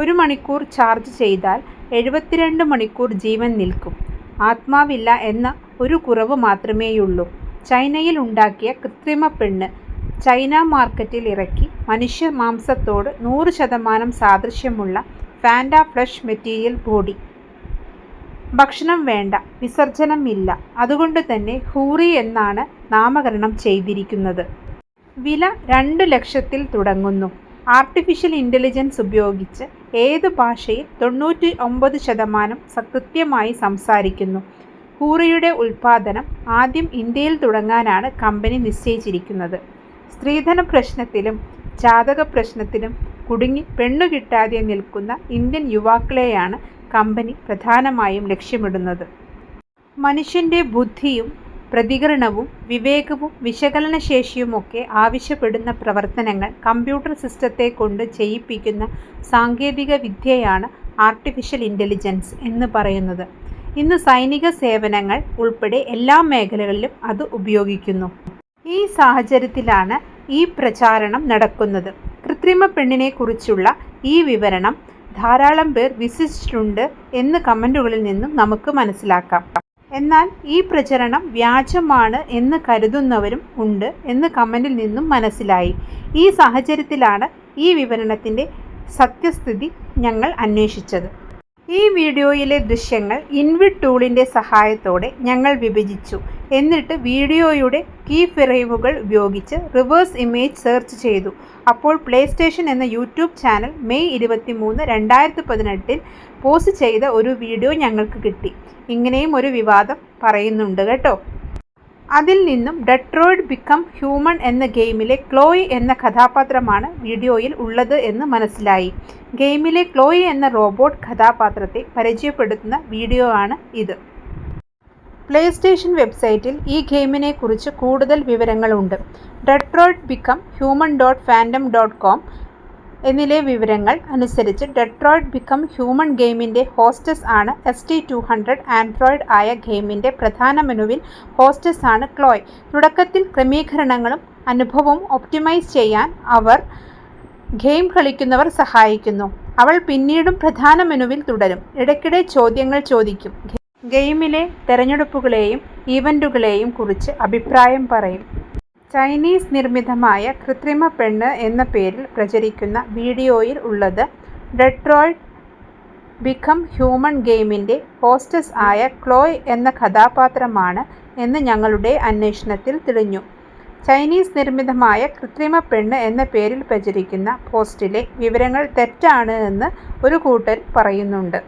ഒരു മണിക്കൂർ ചാർജ് ചെയ്താൽ എഴുപത്തിരണ്ട് മണിക്കൂർ ജീവൻ നിൽക്കും. ആത്മാവില്ല എന്ന ഒരു കുറവ് മാത്രമേയുള്ളൂ. ചൈനയിൽ ഉണ്ടാക്കിയ കൃത്രിമ പെണ്ണ് ചൈന മാർക്കറ്റിൽ ഇറക്കി. മനുഷ്യ മാംസത്തോട് നൂറ് ശതമാനം സാദൃശ്യമുള്ള ഫാൻഡ ഫ്ലഷ് മെറ്റീരിയൽ ബോഡി. ഭക്ഷണം വേണ്ട, വിസർജനം ഇല്ല. അതുകൊണ്ട് തന്നെ ഹൂറി എന്നാണ് നാമകരണം ചെയ്തിരിക്കുന്നത്. വില രണ്ട് ലക്ഷത്തിൽ തുടങ്ങുന്നു. ആർട്ടിഫിഷ്യൽ ഇന്റലിജൻസ് ഉപയോഗിച്ച് ഏത് ഭാഷയിൽ തൊണ്ണൂറ്റി ഒമ്പത് ശതമാനം കൃത്യമായി സംസാരിക്കുന്നു. കൂറയുടെ ഉൽപ്പാദനം ആദ്യം ഇന്ത്യയിൽ തുടങ്ങാനാണ് കമ്പനി നിശ്ചയിച്ചിരിക്കുന്നത്. സ്ത്രീധന പ്രശ്നത്തിലും ജാതക പ്രശ്നത്തിലും കുടുങ്ങി പെണ്ണു കിട്ടാതെ നിൽക്കുന്ന ഇന്ത്യൻ യുവാക്കളെയാണ് കമ്പനി പ്രധാനമായും ലക്ഷ്യമിടുന്നത്. മനുഷ്യന്റെ ബുദ്ധിയും പ്രതികരണവും വിവേകവും വിശകലനശേഷിയുമൊക്കെ ആവശ്യപ്പെടുന്ന പ്രവർത്തനങ്ങൾ കമ്പ്യൂട്ടർ സിസ്റ്റത്തെ കൊണ്ട് ചെയ്യിപ്പിക്കുന്ന സാങ്കേതിക വിദ്യയാണ് ആർട്ടിഫിഷ്യൽ ഇന്റലിജൻസ് എന്ന് പറയുന്നത്. ഇന്ന് സൈനിക സേവനങ്ങൾ ഉൾപ്പെടെ എല്ലാ മേഖലകളിലും അത് ഉപയോഗിക്കുന്നു. ഈ സാഹചര്യത്തിലാണ് ഈ പ്രചാരണം നടക്കുന്നത്. കൃത്രിമ പെണ്ണിനെ കുറിച്ചുള്ള ഈ വിവരണം ധാരാളം പേർ വിശ്വസിച്ചിട്ടുണ്ട് എന്ന് കമന്റുകളിൽ നിന്നും നമുക്ക് മനസ്സിലാക്കാം. എന്നാൽ ഈ പ്രചരണം വ്യാജമാണ് എന്ന് കരുതുന്നവരും ഉണ്ട് എന്ന് കമന്റിൽ നിന്നും മനസ്സിലായി. ഈ സാഹചര്യത്തിലാണ് ഈ വിവരണത്തിന്റെ സത്യസ്ഥിതി ഞങ്ങൾ അന്വേഷിച്ചത്. ഈ വീഡിയോയിലെ ദൃശ്യങ്ങൾ ഇൻവിഡ് ടൂളിന്റെ സഹായത്തോടെ ഞങ്ങൾ വിഭജിച്ചു. എന്നിട്ട് വീഡിയോയുടെ കീ ഫ്രെയിമുകൾ ഉപയോഗിച്ച് റിവേഴ്സ് ഇമേജ് സെർച്ച് ചെയ്തു. അപ്പോൾ പ്ലേ സ്റ്റേഷൻ എന്ന യൂട്യൂബ് ചാനൽ മെയ് ഇരുപത്തി മൂന്ന് രണ്ടായിരത്തി പതിനെട്ടിൽ പോസ്റ്റ് ചെയ്ത ഒരു വീഡിയോ ഞങ്ങൾക്ക് കിട്ടി. ഇങ്ങനെയും ഒരു വിവാദം പറയുന്നുണ്ട് കേട്ടോ. അതിൽ നിന്നും ഡെട്രോയിഡ് ബിക്കം ഹ്യൂമൺ എന്ന ഗെയിമിലെ ക്ലോയി എന്ന കഥാപാത്രമാണ് വീഡിയോയിൽ ഉള്ളത് എന്ന് മനസ്സിലായി. ഗെയിമിലെ ക്ലോയി എന്ന റോബോട്ട് കഥാപാത്രത്തെ പരിചയപ്പെടുത്തുന്ന വീഡിയോ ആണ് ഇത്. പ്ലേസ്റ്റേഷൻ വെബ്സൈറ്റിൽ ഈ ഗെയിമിനെക്കുറിച്ച് കൂടുതൽ വിവരങ്ങളുണ്ട്. Detroit become human dot fandom dot com എന്നിലെ വിവരങ്ങൾ അനുസരിച്ച് ഡെട്രോയിഡ് ബിക്കം ഹ്യൂമൻ ഗെയിമിന്റെ ഹോസ്റ്റസ് ആണ് S T two hundred android ആയ ഗെയിമിന്റെ പ്രധാന മെനുവിൽ ഹോസ്റ്റസ് ആണ് ക്ലോയ്. തുടക്കത്തിൽ ക്രമീകരണങ്ങളും അനുഭവവും ഒപ്റ്റിമൈസ് ചെയ്യാൻ അവർ ഗെയിം കളിക്കുന്നവർ സഹായിക്കുന്നു. അവൾ പിന്നീടും പ്രധാന മെനുവിൽ തുടരും. ഇടയ്ക്കിടെ ചോദ്യങ്ങൾ ചോദിക്കും. ഗെയിമിലെ തെരഞ്ഞെടുപ്പുകളെയും ഇവന്റുകളെയും കുറിച്ച് അഭിപ്രായം പറയും. ചൈനീസ് നിർമ്മിതമായ കൃത്രിമ പെണ്ണ് എന്ന പേരിൽ പ്രചരിക്കുന്ന വീഡിയോയിൽ ഉള്ളത് ഡെട്രോയിഡ് ബിക്കം ഹ്യൂമൻ ഗെയിമിന്റെ ഹോസ്റ്റസ് ആയ ക്ലോയ് എന്ന കഥാപാത്രമാണ് എന്ന് ഞങ്ങളുടെ അന്വേഷണത്തിൽ തെളിഞ്ഞു. ചൈനീസ് നിർമ്മിതമായ കൃത്രിമ പെണ്ണ് എന്ന പേരിൽ പ്രചരിക്കുന്ന പോസ്റ്റിലെ വിവരങ്ങൾ തെറ്റാണ് എന്ന് ഒരു കൂട്ടർ പറയുന്നുണ്ട്.